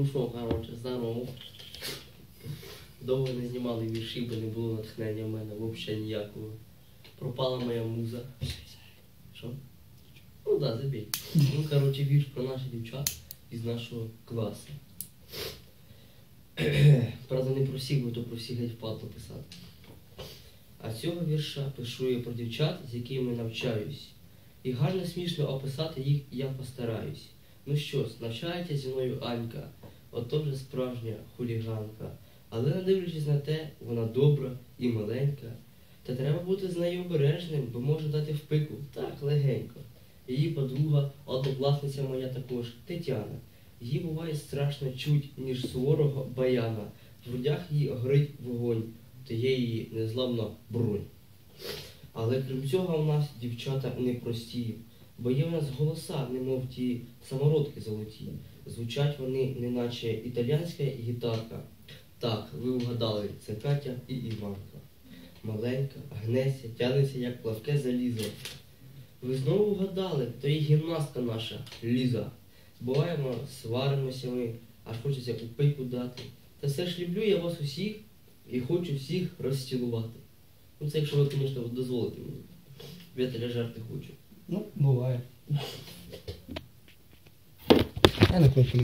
Ну що, коротше, здорово. Довго не знімали вірші, бо не було натхнення в мене взагалі ніякого. Пропала моя муза. Що? Ну да, забій. Ну, коротше, вірш про наших дівчат із нашого класу. Правда, не про всіх, бо то про всіх геть впадло писати. А цього вірша пишу я про дівчат, з якими навчаюсь. І гарно смішно описати їх я постараюсь. Ну що ж, навчається зі мною Анька, ото вже справжня хуліганка. Але не дивлячись на те, вона добра і маленька. Та треба бути з нею обережним, бо може дати в пику так легенько. Її подруга, однокласниця моя також, Тетяна. Їй буває страшно чуть, ніж суворого баяна. В грудях її горить вогонь, то є її незламна бронь. Але крім цього у нас дівчата непрості, бо є в нас голоса, немов ті самородки золоті. Звучать вони, неначе італійська гітарка. Так, ви вгадали, це Катя і Іванка. Маленька, гнеться, тянеться, як плавке залізо. Ви знову вгадали, то і гімнастка наша, Ліза. Буваємо, сваримося ми, аж хочеться у дати. Та все ж люблю я вас усіх і хочу всіх розцілувати. Ну це якщо ви, звісно, дозволите мені. Віталя жарти хочу. Ну, буває. Я не хочу.